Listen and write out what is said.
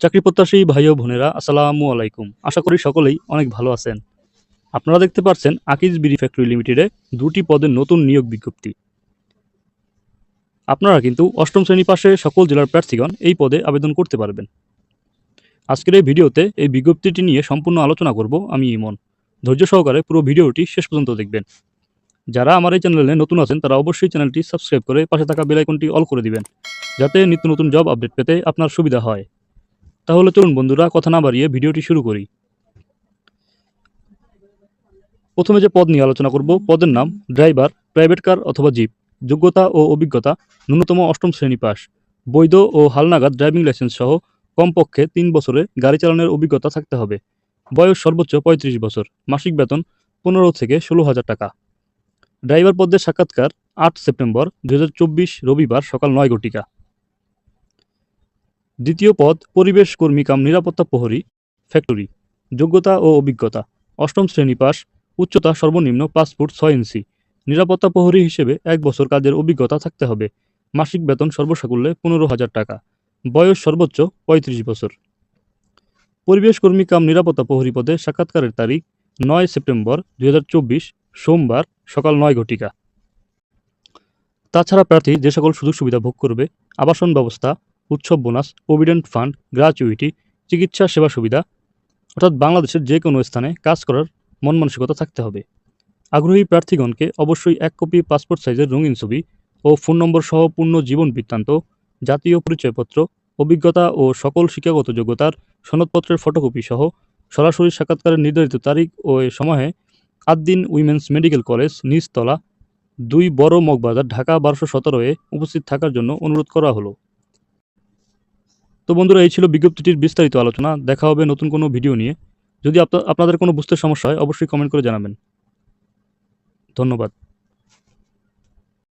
চাকরি প্রত্যাশী ভাই ও বোনেরা, আসসালামু আলাইকুম। আশা করি সকলেই অনেক ভালো আছেন। আপনারা দেখতে পাচ্ছেন আকিজ বিডি ফ্যাক্টরি লিমিটেডে দুটি পদের নতুন নিয়োগ বিজ্ঞপ্তি। আপনারা কিন্তু অষ্টম শ্রেণি পাশে সকল জেলার প্রার্থীগণ এই পদে আবেদন করতে পারবেন। আজকের এই ভিডিওতে এই বিজ্ঞপ্তিটি নিয়ে সম্পূর্ণ আলোচনা করব আমি ইমন। ধৈর্য সহকারে পুরো ভিডিওটি শেষ পর্যন্ত দেখবেন। যারা আমার এই চ্যানেলে নতুন আছেন, তারা অবশ্যই চ্যানেলটি সাবস্ক্রাইব করে পাশে থাকা বেল আইকনটি অল করে দিবেন, যাতে নিত্য নতুন জব আপডেট পেতে আপনার সুবিধা হয়। তাহলে চলুন বন্ধুরা, কথা না বাড়িয়ে ভিডিওটি শুরু করি। প্রথমে যে পদ নিয়ে আলোচনা করব, পদের নাম ড্রাইভার, প্রাইভেট কার অথবা জিপ। যোগ্যতা ও অভিজ্ঞতা, ন্যূনতম অষ্টম শ্রেণি পাস। বৈধ ও হালনাগাদ ড্রাইভিং লাইসেন্স সহ কমপক্ষে তিন বছরে গাড়ি চালানোর অভিজ্ঞতা থাকতে হবে। বয়স সর্বোচ্চ পঁয়ত্রিশ বছর। মাসিক বেতন পনেরো থেকে ষোলো হাজার টাকা। ড্রাইভার পদের সাক্ষাৎকার আট সেপ্টেম্বর দু হাজার চব্বিশ রবিবার সকাল নয় ঘটিকা। দ্বিতীয় পদ পরিবেশ কর্মী কাম, নিরাপত্তা প্রহরী, ফ্যাক্টরি, যোগ্যতা ও অভিজ্ঞতা। অষ্টম শ্রেণি পাস উচ্চতা সর্বনিম্ন পাঁচ ফুট ছয় ইঞ্চি। নিরাপত্তা প্রহরী হিসেবে এক বছর কাজের অভিজ্ঞতা থাকতে হবে। মাসিক বেতন সর্বসাকুল্যে পনেরো হাজার টাকা। বয়স সর্বোচ্চ পঁয়ত্রিশ বছর। পরিবেশ কর্মী কাম, নিরাপত্তা প্রহরী পদে সাক্ষাৎকারের তারিখ নয় সেপ্টেম্বর দুই হাজার চব্বিশ, সোমবার সকাল নয় ঘটিকা। তাছাড়া প্রার্থী যে সকল সুযোগ সুবিধা ভোগ করবে, আবাসন ব্যবস্থা উৎসব বোনাস, প্রভিডেন্ট ফান্ড গ্র্যাচুইটি চিকিৎসা সেবা সুবিধা, অর্থাৎ বাংলাদেশের যে কোনো স্থানে কাজ করার মন মানসিকতা থাকতে হবে। আগ্রহী প্রার্থীগণকে অবশ্যই এক কপি পাসপোর্ট সাইজের রঙিন ছবি ও ফোন নম্বর সহ পূর্ণ জীবন বৃত্তান্ত, জাতীয় পরিচয়পত্র, অভিজ্ঞতা ও সকল শিক্ষাগত যোগ্যতার সনদপত্রের ফটোকপি সহ সরাসরি সাক্ষাৎকারের নির্ধারিত তারিখ ও সময়ে আদ্দিন উইমেন্স মেডিকেল কলেজ, নিচতলা, দুই বড় মগবাজার, ঢাকা বারোশো সতেরোয় উপস্থিত থাকার জন্য অনুরোধ করা হলো। তো বন্ধুরা, এই ছিল বিজ্ঞপ্তিটির বিস্তারিত আলোচনা। দেখা হবে নতুন কোনো ভিডিও নিয়ে। যদি আপনাদের কোনো বুঝতে সমস্যা হয়, অবশ্যই কমেন্ট করে জানাবেন। ধন্যবাদ।